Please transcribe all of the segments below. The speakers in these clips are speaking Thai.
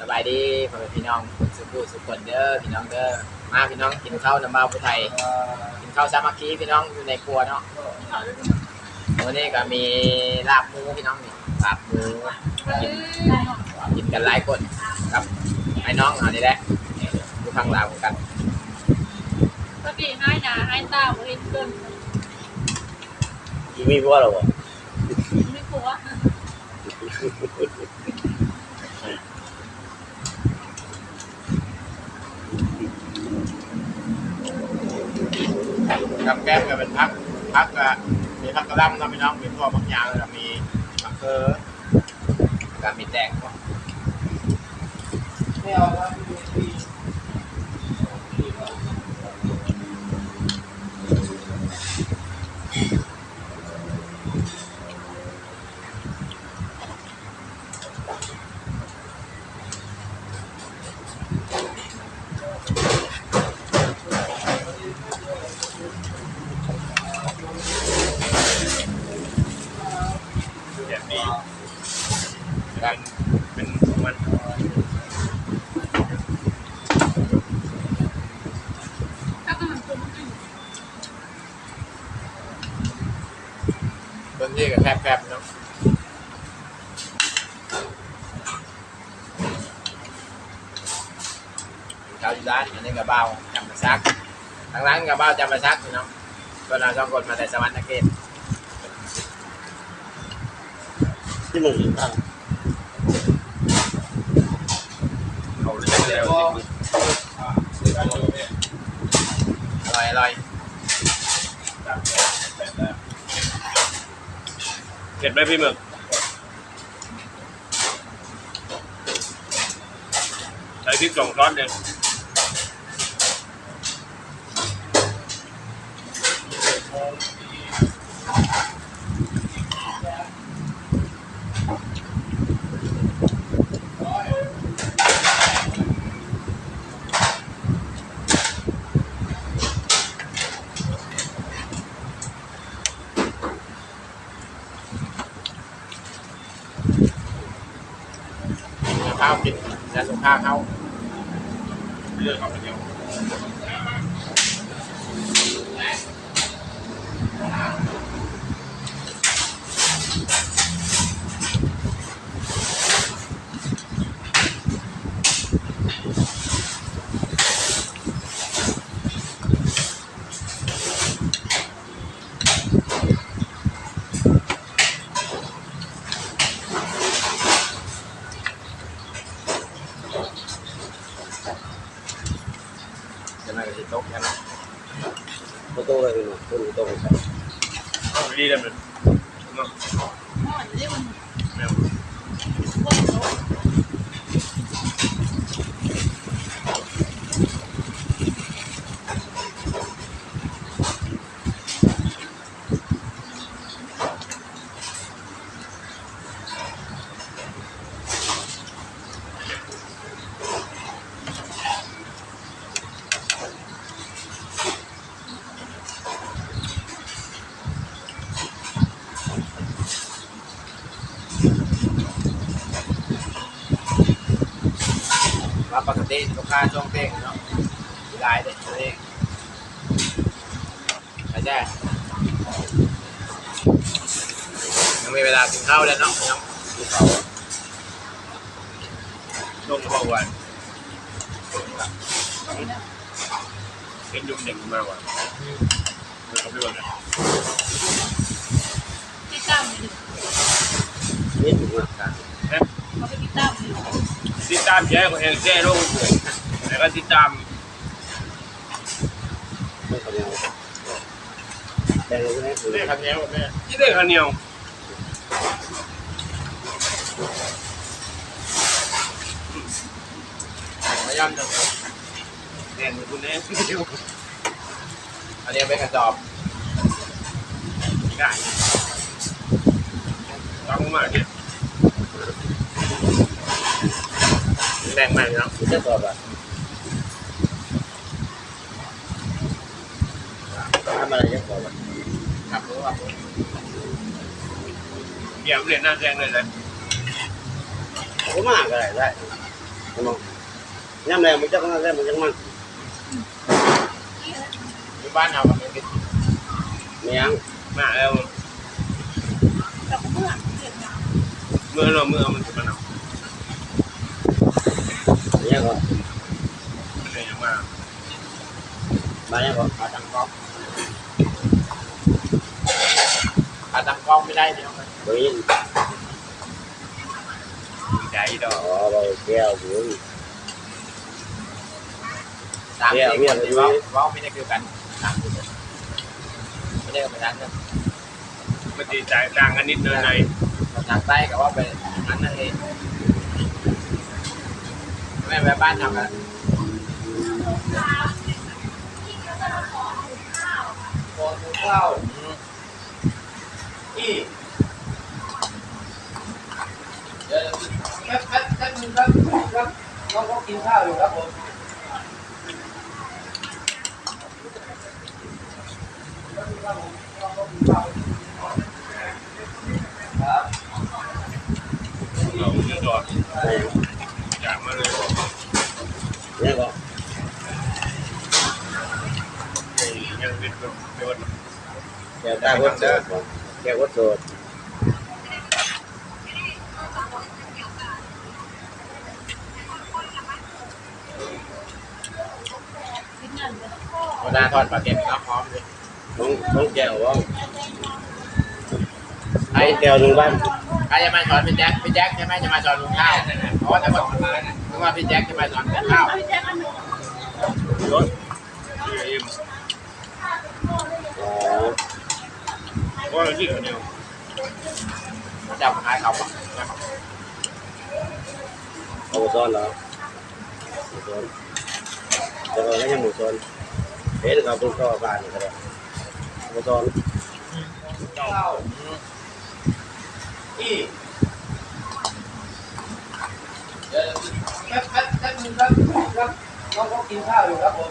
สบายดีพ่อแม่พี่น้องสุขุสุขคนเด้อพี่น้องเด้อมาพี่น้องกินข้าวน้ำเบาผู้ไทยกินข้าวสามัคคีพี่น้องอยู่ในครัวเนาะวันนี้ก็มีลาบหมูพี่น้องนี่ลาบหมูกินกินกันหลายคนครับไอ้น้องเอานี่แหละอยู่ข้างหลังกันก็ปีให้นะให้ตาบริสุทธิ์มีพวกเราอะ ไม่กลัว กับแก้มก็เป็นพักพักก็มีพักกระลำนะพี่น้องมีพวกบางอย่างแล้วก็มีมะเขือก็มีแตงเอาะแบบนี้ ครับ เป็นมัน ถ้าก็มันคุ้ม บางทีก็แคบๆเนาะข้าวอยู่ด้านอันนี้กระเบ้าจำมาซักทางร้านกระเบ้าจำมาซักพี่น้องก็เราสองคนมาแต่สวรรค์นักเก็ตที่มึงตั้งเขาเล่นแล้วอร่อยอร่อย เผ็ดไหมพี่หมึกใช้พริกสองช้อนเอง ข้าวกินยาสุขาเขาเลือกเอาไปเดียว Ngon dữ! ลูกค้าช่วงเต้งเนาะมีลายเด็กเต้งไปแจ้ยังมีเวลากินข้าวแล้วเนาะพี่น้องภูเขาลงเบาหวานเป็นยุงเด็กมากกว่าเขาเรียกว่าอะไรที่ตั้มอยู่นี่ถูกหลักการเขาไปที่ตั้มอยู่ ติดตามแย่ของเองแย่โลกเลยแต่ก็ติดตามไม่ขยันแต่เราไม่ได้เรียกคำนี้ว่าแม่ที่ได้ข้าวเหนียวพยายามจะแดงคุณเองอันนี้เป็นกระสอบได้ต้องมาเนี่ย แบ่งใหม่เนาะจะสอบอะทำอะไรจะสอบอะครับรู้ครับเดี๋ยวเรียนหน้าแดง เลยเลยผมมากอะไรได้ใช่ไหมย่ำแรงมันจะมันแรงมันจะมันอยู่บ้านเราก็มีไม่ยังมาแล้วกับเพื่อนเห็นนะเมื่อเราเมื่อมันจะมาหนักเนี่ยก็อะไรอย่างมามาเนี่ยก็ขาตั้งกล้องขาตั้งกล้องไม่ได้พี่น้องโดยยินใจดออ๋อกเราแก้วหูสามสี่คนที่ว่าว่าไม่ได้คือกันสามคนไม่ได้กันไปทางนั้นมันดีใจต่างกันนิดหน่อยทางใต้ก็ว่าไปนั้นนั่นเอง แม่ไปบ้านทำกันพอข้าวอีเดี๋ยวแป๊บแป๊บแป๊บนึงครับครับน้องเขากินข้าวอยู่ครับผมครับเราจะจอด ไม่ อยากมาเลย เนี่ยก็ยังเป็นแบบเป็นวันแก้วตาวัดโสดแก้ววัดโสดคิดเงินเลยวันหน้าทอดปลาเก็ตครับพร้อมเลยต้องต้องแก้วว่าไอ้แก้วหนึ่งบ้านใครจะมาสอนพี่แจ็คพี่แจ็คใช่ไหมจะมาสอนลุงข้าวเพราะว่าถ้าบอกเพราะว่าพี่แจ็คจะมาสอนลุงข้าว ว่าเราที่เดียวจะมาขายเขาปะเอาหมูซ้อนเหรอหมูซ้อนแต่ก็ไม่ใช่หมูซ้อนเฮ้ยเราเป็นข้าวบ้านก็ได้หมูซ้อนข้าวอีเดี๋ยวแป๊บแป๊บแป๊บนึงครับครับน้องเขากินข้าวอยู่ครับผม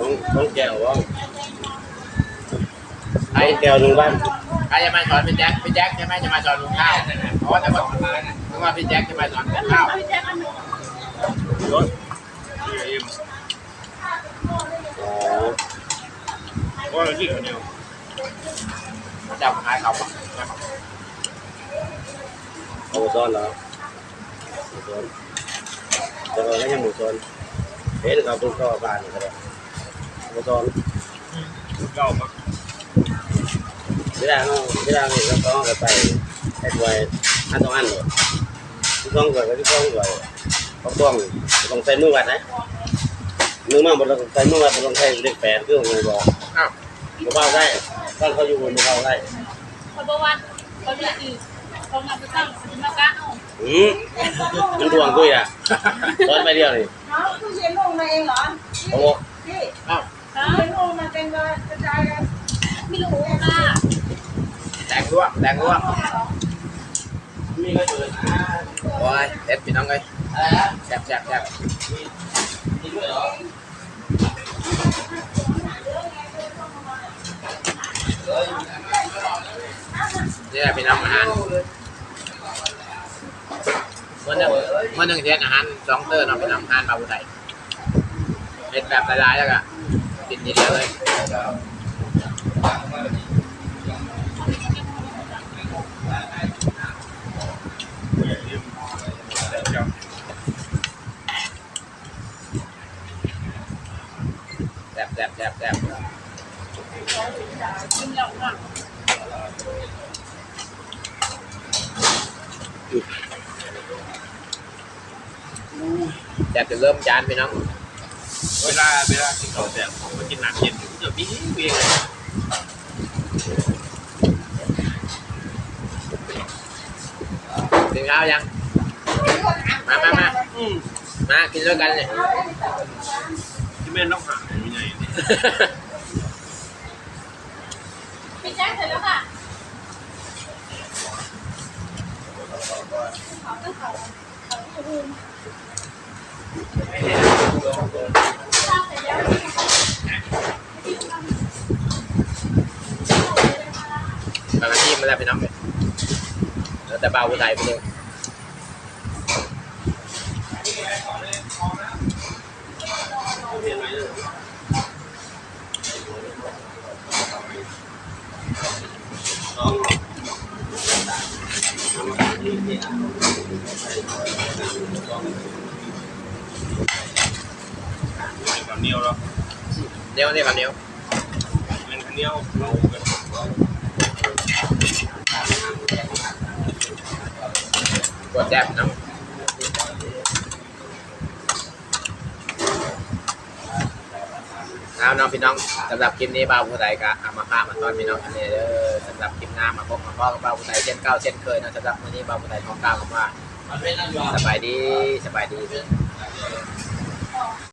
กมาเลยเนี่ยก็ยังเป็นแบบเป็นวันแก้วตาวัดโสดแก้ววัดโสดคิดเงินเลยวันหน้าทอดปลาเก็ตครับพร้อมเลยต้องต้องแก้วว่าไอ้แก้วหนึ่งบ้านใครจะมาสอนพี่แจ็คพี่แจ็คใช่ไหมจะมาสอนลุงข้าวเพราะว่าถ้าบอกเพราะว่าพี่แจ็คจะมาสอนลุงข้าวเอาพี่แจ๊คอันหนึ่งรถเอ็มอ๋อว่าเราที่เดียวจะมาขายเขาปะเอาหมูซ้อนเหรอหมูซ้อนแต่ก็ไม่ใช่หมูซ้อนเฮ้ยเราเป็นข้าวบ้านก็ได้ หมูซ้อนเก้ามาเวลาเขาเวลาเราเราต้องไปไอ้ตัวอันต้องอันเลยที่ต้องก่อนก็ที่ต้องก่อนเขาต้องต้องใส่มือวัดนะมือมาบนเราใส่มือวัดต้องใส่เลขแปดคือของบอกอ้าวเขาเข้าได้ตอนเขาอยู่บนเขาได้เขาบอกว่าเขาเรียกอีกเขามาไปตั้งสิมากะเอาอืมมันทวงด้วยอะตอนไปเดียวนี่น้องตู้เย็นลงมาเองเหรอเขาบอก พี่ อ้าว ฮะ เย็นลงมาเป็นกระจายกัน ไม่ รู้ค่ะแดงร่วงแดงร่วงมีก็อยู่โอ้ยเด็ดพี่น้องเลยแซ่บแซ่บแซ่บนี่แหละพี่น้องอาหารเมื่อหนึ่งเมื่อหนึ่งเทนอาหารสองเตอร์เนาะพี่น้องอาหารบาบุไทยเผ็ดแบบหลายๆแล้วก็กินทีเดียวเลย แซ่บแซ่บแซ่บแซ่บกินแล้วค่ะแซ่บจะเริ่มจานพี่น้องเวลาเวลาที่เขาแต่ผมกินหนักเย็นจะมีเวียง กิน ข้าวยัง มามามาอืมมากินด้วยกันเลย ที่แม่นต้องหาไม่ใหญ่พี่แจ๊คเสร็จแล้วค่ะมากันที่มาแล้วพี่น้องเลยแล้วแต่เบาอุทัยไปเลย เรียนไหมเด้อสองทำการที่เนี่ย กับเหนียวแล้ว เดี๋ยวนี่ครับเดี๋ยวเป็นเหนียวเราเป็นกดแซ่บน้ำเอาน้องพี่น้องสำหรับคลิปนี้เบาอุทัยก็เอามาพามาตอนพี่น้องอันนี้เด้อสำหรับคลิปหน้ามาพบมาพ่อกับเบาอุทัยเช่นเก่าเช่นเคยนะสำหรับวันนี้เบาอุทัยของกลางออกมาสบายดีสบายดี